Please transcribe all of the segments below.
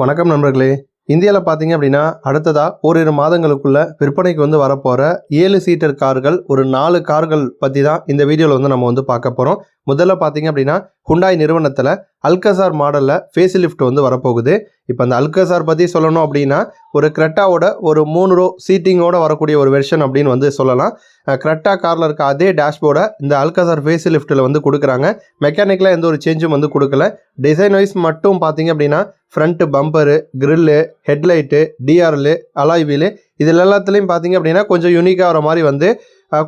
வணக்கம் நண்பர்களே. இந்தியாவில் பார்த்தீங்க அப்படின்னா அடுத்ததாக ஓரிரு மாதங்களுக்குள்ள விற்பனைக்கு வந்து வரப்போகிற ஏழு சீட்டர் கார்கள் ஒரு நாலு கார்கள் பற்றி தான் இந்த வீடியோவில் வந்து நம்ம வந்து பார்க்க போகிறோம் முதல்ல பார்த்தீங்க அப்படின்னா ஹுண்டாய் நிறுவனத்தில் அல்கசார் மாடலில் ஃபேஸ் லிஃப்ட் வந்து வரப்போகுது. இப்போ அந்த அல்கசார் பற்றி சொல்லணும் அப்படின்னா ஒரு க்ரெட்டாவோட ஒரு மூணு ரோ சீட்டிங்கோட வரக்கூடிய ஒரு வெர்ஷன் அப்படின்னு வந்து சொல்லலாம். க்ரெட்டா காரில் இருக்க அதே டேஷ்போர்டை இந்த அல்கசார் ஃபேஸ் லிஃப்ட்டில் வந்து கொடுக்குறாங்க. மெக்கானிக்கலாக எந்த ஒரு சேஞ்சும் வந்து கொடுக்கல. டிசைன் வைஸ் மட்டும் பார்த்தீங்க அப்படின்னா front bumper grille headlight DRL alloy wheel இதில் எல்லாத்துலேயும் பார்த்தீங்க அப்படின்னா கொஞ்சம் யூனிக்காக வர மாதிரி வந்து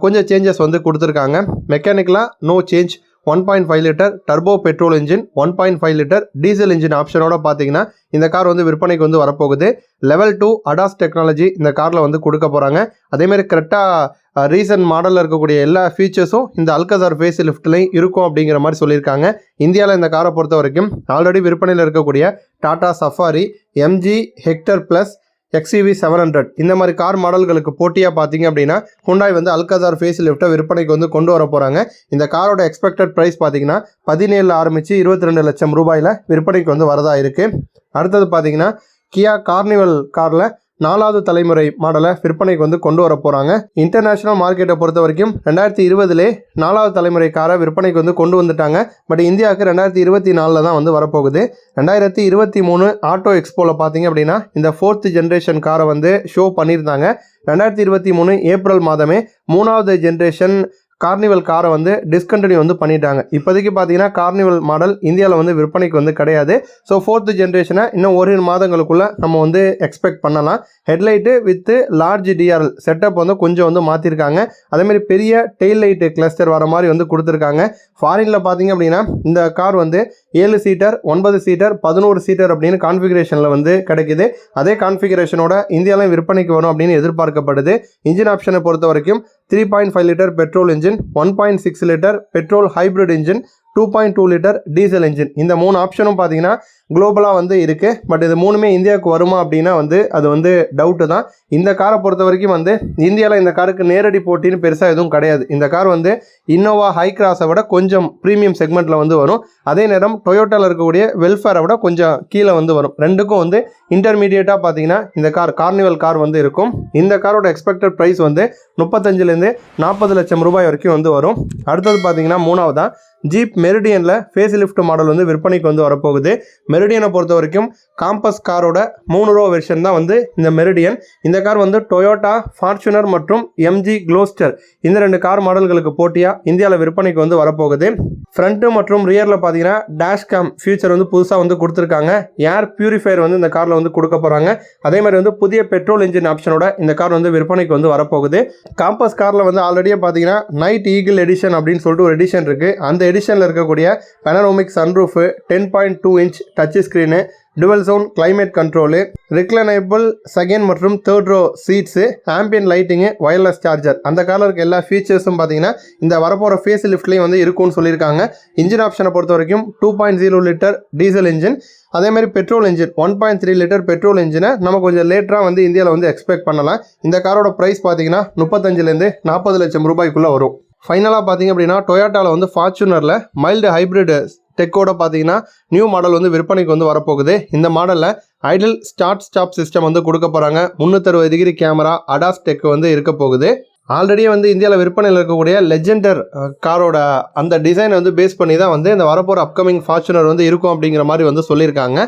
கொஞ்சம் சேஞ்சஸ் வந்து கொடுத்துருக்காங்க. மெக்கானிக்கலாக no change one point five litre turbo petrol engine one point five litre diesel engine ஆப்ஷனோட பார்த்தீங்கன்னா இந்த கார் வந்து விற்பனைக்கு வந்து வரப்போகுது. லெவல் டூ அடாஸ் டெக்னாலஜி இந்த காரில் வந்து கொடுக்க போகிறாங்க அதேமாதிரி கரெக்டாக ரீசன்ட் மாடலில் இருக்கக்கூடிய எல்லா ஃபீச்சர்ஸும் இந்த அல்கசார் ஃபேஸ் லிஃப்ட்லையும் இருக்கும் அப்படிங்கிற மாதிரி சொல்லியிருக்காங்க. இந்தியாவில் இந்த காரை பொறுத்த வரைக்கும் ஆல்ரெடி விற்பனையில் இருக்கக்கூடிய Tata Safari MG Hector Plus XUV seven hundred இந்த மாதிரி கார் மாடல்களுக்கு போட்டியாக பார்த்தீங்க அப்படின்னா ஹுண்டாய் வந்து அல்கதார் ஃபேஸ் லிஃப்ட்டை விற்பனைக்கு வந்து கொண்டு வர போகிறாங்க இந்த காரோட எக்ஸ்பெக்டட் ப்ரைஸ் பார்த்தீங்கன்னா பதினேழில் ஆரம்பித்து இருபத்தி ரெண்டு லட்சம் ரூபாயில் விற்பனைக்கு வந்து வரதா இருக்குது அடுத்தது பார்த்தீங்கன்னா கியா கார்னிவல் காரில் நாலாவது தலைமுறை மாடலை விற்பனைக்கு வந்து கொண்டு வர போகிறாங்க இன்டர்நேஷ்னல் மார்க்கெட்டை பொறுத்த வரைக்கும் ரெண்டாயிரத்தி இருபதுலே நாலாவது தலைமுறை காரை விற்பனைக்கு வந்து கொண்டு வந்துட்டாங்க. பட் இந்தியாவுக்கு ரெண்டாயிரத்தி இருபத்தி நாலில் தான் வந்து வரப்போகுது. ரெண்டாயிரத்தி இருபத்தி மூணு ஆட்டோ எக்ஸ்போவில் பார்த்தீங்க அப்படின்னா இந்த ஃபோர்த் ஜென்ரேஷன் காரை வந்து ஷோ பண்ணியிருந்தாங்க. ரெண்டாயிரத்தி இருபத்தி மூணு ஏப்ரல் மாதமே மூணாவது ஜென்ரேஷன் கார்னிவல் காரை வந்து டிஸ்கண்டினியூ வந்து பண்ணிட்டாங்க. இப்போதைக்கு பார்த்தீங்கன்னா கார்னிவல் மாடல் இந்தியாவில் வந்து விற்பனைக்கு வந்து கிடையாது. ஸோ ஃபோர்த்து ஜென்ரேஷனை இன்னும் ஒரு மாதங்களுக்குள்ளே நம்ம வந்து எக்ஸ்பெக்ட் பண்ணலாம். Headlight with large DRL setup வந்து கொஞ்சம் வந்து மாற்றிருக்காங்க அதேமாதிரி பெரிய டெயில் லைட்டு கிளஸ்டர் வர மாதிரி வந்து கொடுத்துருக்காங்க. ஃபாரினில் பார்த்தீங்க அப்படின்னா இந்த கார் வந்து ஏழு சீட்டர் ஒன்பது சீட்டர் பதினோரு சீட்டர் அப்படின்னு கான்ஃபிகரேஷனில் வந்து கிடைக்குது. அதே கான்ஃபிகரேஷனோட இந்தியாவிலும் விற்பனைக்கு வரும் அப்படின்னு எதிர்பார்க்கப்படுது. இன்ஜின் ஆப்ஷனை பொறுத்த வரைக்கும் three point five litre petrol engine one point six litre petrol hybrid engine two point two litre diesel engine இந்த மூணு ஆப்ஷனும் பார்த்தீங்கன்னா குளோபலாக வந்து இருக்குது பட் இது மூணுமே இந்தியாவுக்கு வருமா அப்படின்னா வந்து அது வந்து டவுட்டு தான். இந்த காரை பொறுத்த வரைக்கும் வந்து இந்தியாவில் இந்த காருக்கு நேரடி போட்டின்னு பெருசாக எதுவும் கிடையாது. இந்த கார் வந்து இன்னோவா ஹை கிராஸை விட கொஞ்சம் ப்ரீமியம் செக்மெண்ட்டில் வந்து வரும். அதே நேரம் டொயோட்டாவில் இருக்கக்கூடிய வெல்ஃபேரை விட கொஞ்சம் கீழே வந்து வரும். ரெண்டுக்கும் வந்து இன்டர்மீடியட்டாக பார்த்தீங்கன்னா இந்த கார் கார்னிவல் கார் வந்து இருக்கும். இந்த காரோட எக்ஸ்பெக்டட் ப்ரைஸ் வந்து முப்பத்தஞ்சுலேருந்து நாற்பது லட்சம் ரூபாய் வரைக்கும் வந்து வரும். அடுத்தது பார்த்தீங்கன்னா மூணாவதா ஜீப் மெரிடியனில் ஃபேஸ் லிஃப்ட் மாடல் வந்து விற்பனைக்கு வந்து வரப்போகுது. மெரிடியனை பொறுத்த வரைக்கும் காம்பஸ் காரோட மூணு ரோ வெர்ஷன் தான் வந்து இந்த மெரிடியன் இந்த கார் வந்து டொயோட்டா ஃபார்ச்சுனர் மற்றும் எம்ஜி க்ளோஸ்டர் இந்த ரெண்டு கார் மாடல்களுக்கு போட்டியாக இந்தியாவில் விற்பனைக்கு வந்து வரப்போகுது. ஃப்ரண்ட்டு மற்றும் ரியரில் பார்த்தீங்கன்னா டேஷ் கேம் ஃபியூச்சர் வந்து புதுசாக வந்து கொடுத்துருக்காங்க. ஏர் பியூரிஃபையர் வந்து இந்த காரில் வந்து கொடுக்க போகிறாங்க அதே மாதிரி வந்து புதிய பெட்ரோல் இன்ஜின் ஆப்ஷனோட இந்த கார் வந்து விற்பனைக்கு வந்து வரப்போகுது. காம்பஸ் காரில் வந்து ஆல்ரெடியே பார்த்தீங்கன்னா நைட் ஈகிள் எடிஷன் அப்படின்னு சொல்லிட்டு ஒரு எடிஷன் இருக்குது அந்த எடிஷனில் இருக்கக்கூடிய panoramic sunroof ten point two inch touch screen dual sound climate control reclinable second மற்றும் third row seats ambient lighting wireless charger அந்த காரில் இருக்க எல்லா ஃபீச்சர்ஸும் பார்த்தீங்கன்னா இந்த வரப்போகிற ஃபேஸ் லிஃப்ட்லேயும் வந்து இருக்கும்னு சொல்லியிருக்காங்க. இன்ஜின் ஆப்ஷனை பொறுத்த வரைக்கும் two point zero litre diesel engine அதேமாதிரி petrol engine one point three litre petrol இன்ஜினை நம்ம கொஞ்சம் லேட்டராக வந்து இந்தியாவில் வந்து எக்ஸ்பெக்ட் பண்ணலாம். இந்த காரோட ப்ரைஸ் பார்த்தீங்கன்னா முப்பத்தஞ்சுலேருந்து நாற்பது லட்சம் ரூபாய்க்குள்ளே வரும். ஃபைனலாக பார்த்தீங்க அப்படின்னா டொயோட்டாவில் வந்து ஃபார்ச்சுனரில் மைல்டு ஹைப்ரிட் டெக்கோட பார்த்தீங்கன்னா நியூ மாடல் வந்து விற்பனைக்கு வந்து வரப்போகுது. இந்த மாடலில் ஐடல் ஸ்டார்ட் ஸ்டாப் சிஸ்டம் வந்து கொடுக்க போகிறாங்க முந்நூற்றறுபது டிகிரி கேமரா அடாஸ் டெக் வந்து இருக்க போகுது. ஆல்ரெடியே வந்து இந்தியாவில் விற்பனையில் இருக்கக்கூடிய லெஜெண்டர் காரோட அந்த டிசைனை வந்து பேஸ் பண்ணி தான் வந்து இந்த வரப்போகிற அப்கமிங் ஃபார்ச்சுனர் வந்து இருக்கும் அப்படிங்கிற மாதிரி வந்து சொல்லியிருக்காங்க.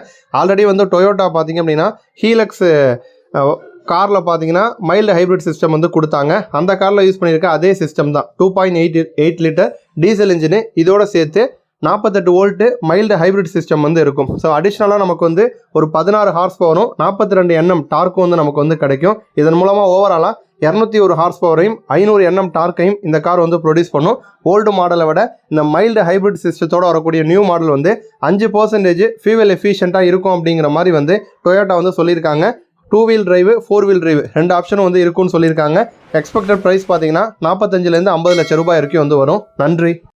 ஆல்ரெடி வந்து டொயோட்டா பார்த்தீங்க அப்படின்னா ஹீலக்ஸ் காரில் பார்த்தீங்கன்னா மைல்டு ஹைப்ரிட் சிஸ்டம் வந்து கொடுத்தாங்க. அந்த காரில் யூஸ் பண்ணியிருக்க அதே சிஸ்டம் தான். Two point eight eight litre diesel engine இதோடு சேர்த்து நாற்பத்தெட்டு வோல்ட்டு மைல்டு ஹைப்ரிட் சிஸ்டம் வந்து இருக்கும். ஸோ அடிஷ்னலாக நமக்கு வந்து ஒரு பதினாறு ஹார்ஸ் பவரும் நாற்பத்தி ரெண்டு எண்ணம் டார்க்கும் வந்து நமக்கு வந்து கிடைக்கும். இதன் மூலமாக ஓவராலாக இரநூத்தி ஒரு ஹார்ஸ் பவரையும் ஐநூறு எண்ணம் டார்க்கையும் இந்த கார் வந்து ப்ரொடியூஸ் பண்ணும். ஓல்டு மாடலை விட இந்த மைல்டு ஹைப்ரிட் சிஸ்டத்தோடு வரக்கூடிய நியூ மாடல் வந்து அஞ்சு பர்சன்டேஜ் ஃபியூவல் எஃபிஷியண்ட்டாக இருக்கும் அப்படிங்கிற மாதிரி வந்து டொயோட்டா வந்து சொல்லியிருக்காங்க. Two wheel drive four wheel drive ரெண்டு ஆப்ஷனும் வந்து இருக்கும்னு சொல்லியிருக்காங்க. எக்ஸ்பெக்டட் ப்ரைஸ் பார்த்தீங்கன்னா நாற்பத்தஞ்சிலேருந்து ஐம்பது லட்சம் ரூபாய் வரைக்கும் வந்து வரும். நன்றி.